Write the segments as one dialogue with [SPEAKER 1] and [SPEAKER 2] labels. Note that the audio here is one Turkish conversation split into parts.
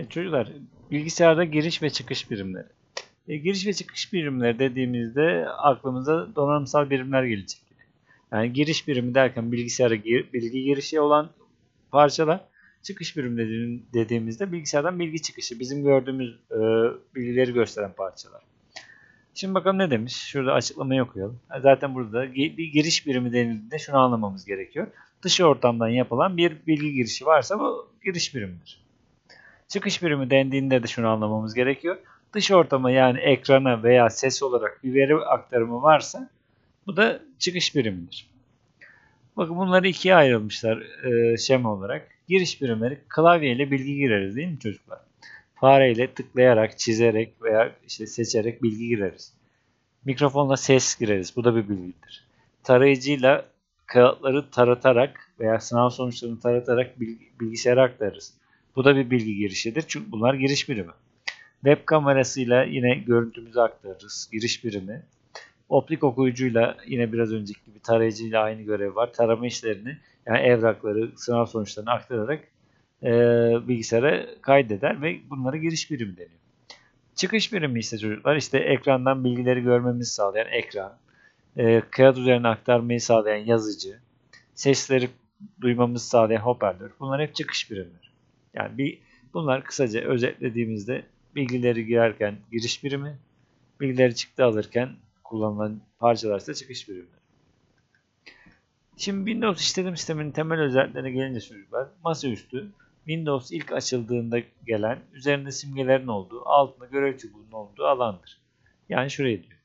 [SPEAKER 1] Evet, çocuklar bilgisayarda giriş ve çıkış birimleri. E, giriş ve çıkış birimleri dediğimizde aklımıza donanımsal birimler gelecek. Yani giriş birimi derken bilgisayara gir- bilgi girişi olan parçalar, çıkış birimi dediğim- dediğimizde bilgisayardan bilgi çıkışı, bizim gördüğümüz e, bilgileri gösteren parçalar. Şimdi bakalım ne demiş? Şurada açıklamayı okuyalım. Ha, Zaten burada bir giriş birimi denildiğinde şunu anlamamız gerekiyor. Dış ortamdan yapılan bir bilgi girişi varsa bu giriş birimidir. Çıkış birimi dendiğinde de şunu anlamamız gerekiyor. Dış ortama yani ekrana veya ses olarak bir veri aktarımı varsa bu da çıkış birimidir. Bakın bunları ikiye ayrılmışlar e, şema olarak. Giriş birimleri klavye ile bilgi gireriz değil mi çocuklar? Fare ile tıklayarak, çizerek veya işte seçerek bilgi gireriz. Mikrofonla ses gireriz. Bu da bir bilgidir. Tarayıcıyla kağıtları taratarak veya sınav sonuçlarını taratarak bilgi, bilgisayara aktarırız. Bu da bir bilgi girişidir. Çünkü bunlar giriş birimi. Web kamerasıyla yine görüntümüzü aktarırız. Giriş birimi. Optik okuyucuyla yine biraz önceki gibi tarayıcıyla aynı görev var. Tarama işlerini yani evrakları, sınav sonuçlarını aktararak e, bilgisayara kaydeder ve bunlara giriş birimi deniyor. Çıkış birimi ise çocuklar işte ekrandan bilgileri görmemizi sağlayan ekran, e, kağıt üzerine aktarmayı sağlayan yazıcı, sesleri duymamızı sağlayan hoparlör. Bunlar hep çıkış birimleri. Yani bir bunlar kısaca özetlediğimizde bilgileri girerken giriş birimi, bilgileri çıktı alırken kullanılan parçalar ise çıkış birimleri. Şimdi Windows işletim sisteminin temel özelliklerine gelince çocuklar, masaüstü Windows ilk açıldığında gelen, üzerinde simgelerin olduğu, altında görev çubuğunun olduğu alandır. Yani şurayı diyor.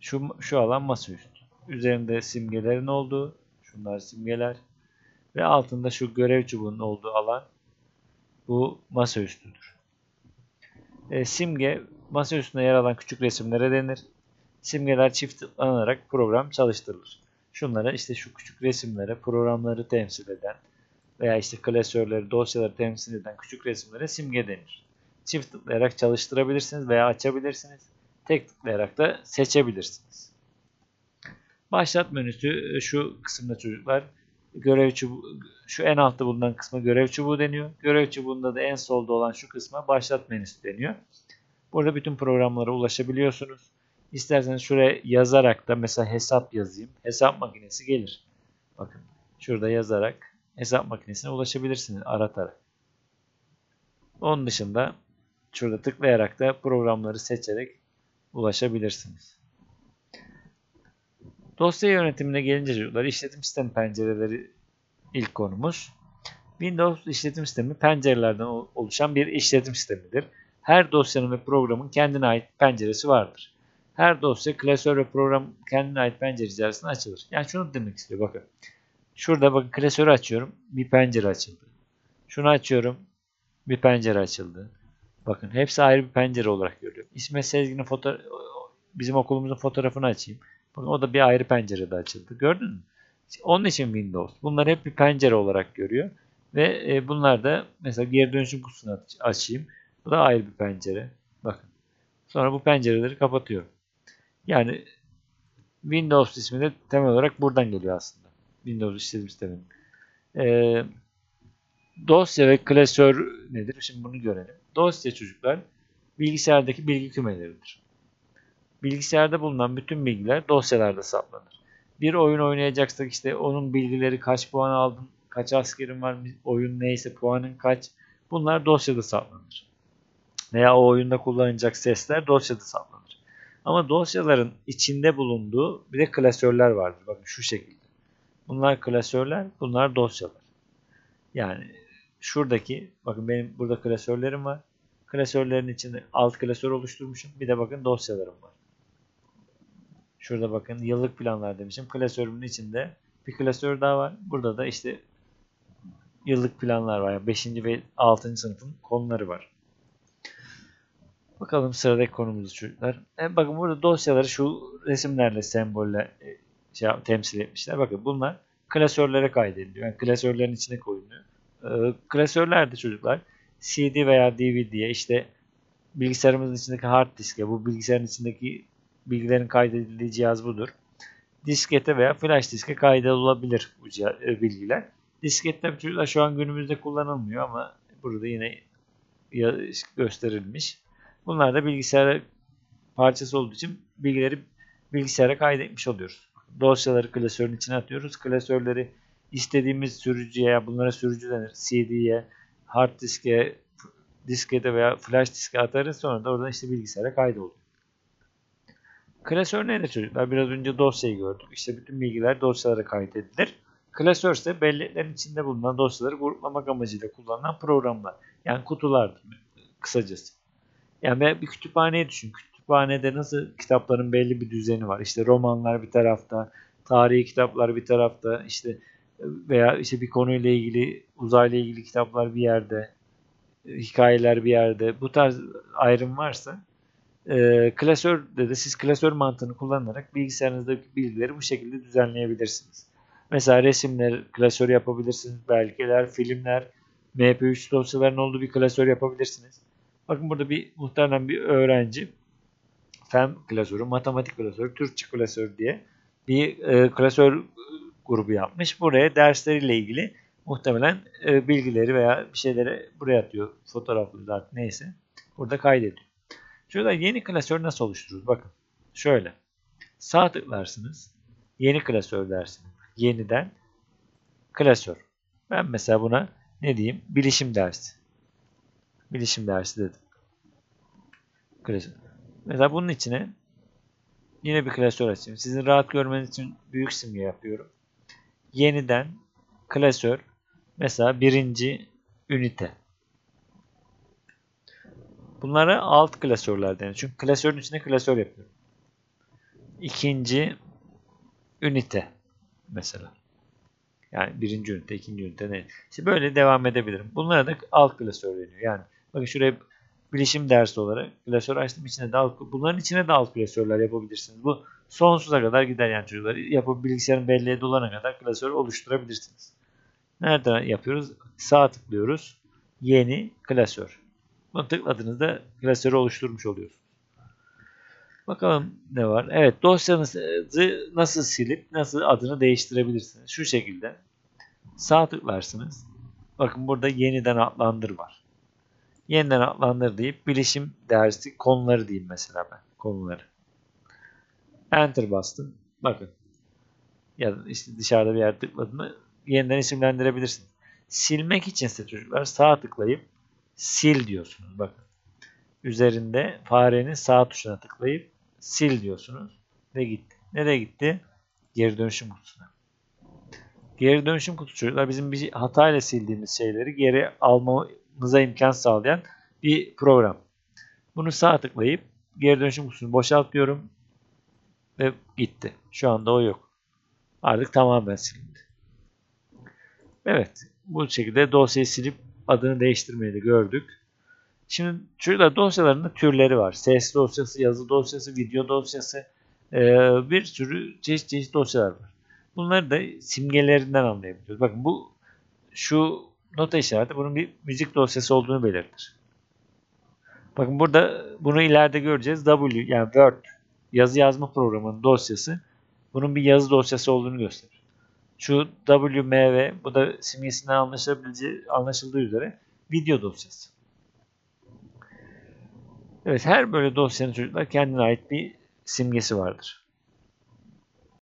[SPEAKER 1] Şu, şu alan masaüstü. Üzerinde simgelerin olduğu, şunlar simgeler ve altında şu görev çubuğunun olduğu alan bu masaüstüdür. E, simge masa üstünde yer alan küçük resimlere denir. Simgeler çift tıklanarak program çalıştırılır. Şunlara işte şu küçük resimlere programları temsil eden veya işte klasörleri, dosyaları temsil eden küçük resimlere simge denir. Çift tıklayarak çalıştırabilirsiniz veya açabilirsiniz. Tek tıklayarak da seçebilirsiniz. Başlat menüsü şu kısımda çocuklar görev çubuğu, şu en altta bulunan kısma görev çubuğu deniyor. Görev çubuğunda da en solda olan şu kısma başlat menüsü deniyor. Burada bütün programlara ulaşabiliyorsunuz. İsterseniz şuraya yazarak da mesela hesap yazayım. Hesap makinesi gelir. Bakın şurada yazarak hesap makinesine ulaşabilirsiniz aratarak. Onun dışında şurada tıklayarak da programları seçerek ulaşabilirsiniz. Dosya yönetimine gelince çocuklar işletim sistemi pencereleri ilk konumuz. Windows işletim sistemi pencerelerden oluşan bir işletim sistemidir. Her dosyanın ve programın kendine ait penceresi vardır. Her dosya, klasör ve program kendine ait pencere içerisinde açılır. Yani şunu demek istiyor bakın. Şurada bakın klasörü açıyorum. Bir pencere açıldı. Şunu açıyorum. Bir pencere açıldı. Bakın hepsi ayrı bir pencere olarak görüyor. İsmet Sezgin'in foto bizim okulumuzun fotoğrafını açayım. O da bir ayrı pencerede açıldı. Gördün mü? Onun için Windows. Bunlar hep bir pencere olarak görüyor. Ve e, bunlar da mesela geri dönüşüm kutusunu açayım. Bu da ayrı bir pencere. Bakın. Sonra bu pencereleri kapatıyorum. Yani Windows ismi de temel olarak buradan geliyor aslında. Windows işletim sisteminin. Ee, dosya ve klasör nedir? Şimdi bunu görelim. Dosya çocuklar bilgisayardaki bilgi kümeleridir. Bilgisayarda bulunan bütün bilgiler dosyalarda saklanır. Bir oyun oynayacaksak işte onun bilgileri kaç puan aldın, kaç askerin var, oyun neyse puanın kaç bunlar dosyada saklanır. Veya o oyunda kullanılacak sesler dosyada saklanır. Ama dosyaların içinde bulunduğu bir de klasörler vardır. Bakın şu şekilde. Bunlar klasörler, bunlar dosyalar. Yani şuradaki, bakın benim burada klasörlerim var. Klasörlerin içinde alt klasör oluşturmuşum. Bir de bakın dosyalarım var. Şurada bakın yıllık planlar demişim. Klasörümün içinde bir klasör daha var. Burada da işte yıllık planlar var. Yani 5. ve 6. sınıfın konuları var. Bakalım sıradaki konumuz çocuklar. E, bakın burada dosyaları şu resimlerle, sembolle e, şey, temsil etmişler. Bakın bunlar klasörlere kaydediliyor. Yani klasörlerin içine koyuluyor. E, klasörler de çocuklar CD veya DVD'ye işte bilgisayarımızın içindeki hard diske, bu bilgisayarın içindeki bilgilerin kaydedildiği cihaz budur. Diskete veya flash diske kaydolabilir bu e, bilgiler. Disket tabii şu an günümüzde kullanılmıyor ama burada yine gösterilmiş. Bunlar da bilgisayar parçası olduğu için bilgileri bilgisayara kaydetmiş oluyoruz. Dosyaları klasörün içine atıyoruz. Klasörleri istediğimiz sürücüye, bunlara sürücü denir. CD'ye, hard diske, diskete veya flash diske atarız. Sonra da oradan işte bilgisayara kaydoluyor. Klasör nedir çocuklar? Biraz önce dosyayı gördük. İşte bütün bilgiler dosyalara kaydedilir. Klasör ise belleklerin içinde bulunan dosyaları gruplamak amacıyla kullanılan programlar. Yani kutulardır kısacası. Yani bir kütüphaneyi düşün. Kütüphanede nasıl kitapların belli bir düzeni var. İşte romanlar bir tarafta, tarihi kitaplar bir tarafta, işte veya işte bir konuyla ilgili, uzayla ilgili kitaplar bir yerde, hikayeler bir yerde. Bu tarz ayrım varsa e, klasörde de siz klasör mantığını kullanarak bilgisayarınızdaki bilgileri bu şekilde düzenleyebilirsiniz. Mesela resimler klasör yapabilirsiniz, belgeler, filmler, MP3 dosyaların olduğu bir klasör yapabilirsiniz. Bakın burada bir muhtemelen bir öğrenci fen klasörü, matematik klasörü, Türkçe klasörü diye bir e, klasör grubu yapmış. Buraya dersleriyle ilgili muhtemelen e, bilgileri veya bir şeyleri buraya atıyor. Fotoğrafları artık neyse. Burada kaydediyor. Şurada yeni klasör nasıl oluştururuz? Bakın şöyle. Sağ tıklarsınız. Yeni klasör dersiniz. Yeniden klasör. Ben mesela buna ne diyeyim? Bilişim dersi. Bilişim dersi dedim. Klasör. Mesela bunun içine yine bir klasör açayım. Sizin rahat görmeniz için büyük simge yapıyorum. Yeniden klasör mesela birinci ünite. Bunlara alt klasörler denir. Çünkü klasörün içine klasör yapıyorum. İkinci ünite mesela. Yani birinci ünite, ikinci ünite ne? İşte böyle devam edebilirim. Bunlara da alt klasör deniyor. Yani bakın şuraya bilişim dersi olarak klasör açtım. içine de alt, bunların içine de alt klasörler yapabilirsiniz. Bu sonsuza kadar gider yani çocuklar. Yapıp bilgisayarın belleğe dolana kadar klasör oluşturabilirsiniz. Nereden yapıyoruz? Sağ tıklıyoruz. Yeni klasör. Bunu tıkladığınızda klasörü oluşturmuş oluyorsunuz. Bakalım ne var? Evet dosyanızı nasıl silip nasıl adını değiştirebilirsiniz? Şu şekilde. Sağ tıklarsınız. Bakın burada yeniden adlandır var. Yeniden adlandır deyip bilişim dersi konuları diyeyim mesela ben. Konuları. Enter bastım. Bakın. Ya işte dışarıda bir yer tıkladım mı yeniden isimlendirebilirsiniz. Silmek içinse çocuklar sağ tıklayıp sil diyorsunuz. Bakın. Üzerinde farenin sağ tuşuna tıklayıp sil diyorsunuz ve gitti. Nereye gitti? Geri dönüşüm kutusuna. Geri dönüşüm kutusu çocuklar bizim bir hatayla sildiğimiz şeyleri geri almamıza imkan sağlayan bir program. Bunu sağ tıklayıp geri dönüşüm kutusunu boşalt diyorum ve gitti. Şu anda o yok. Artık tamamen silindi. Evet. Bu şekilde dosyayı silip adını değiştirmeyi de gördük. Şimdi şurada dosyaların türleri var. Ses dosyası, yazı dosyası, video dosyası ee, bir sürü çeşit çeşit dosyalar var. Bunları da simgelerinden anlayabiliyoruz. Bakın bu şu nota işareti bunun bir müzik dosyası olduğunu belirtir. Bakın burada bunu ileride göreceğiz. W yani Word yazı yazma programının dosyası bunun bir yazı dosyası olduğunu gösterir. Şu WMV bu da simgesinden anlaşılabileceği, anlaşıldığı üzere video dosyası. Evet her böyle dosyanın çocuklar kendine ait bir simgesi vardır.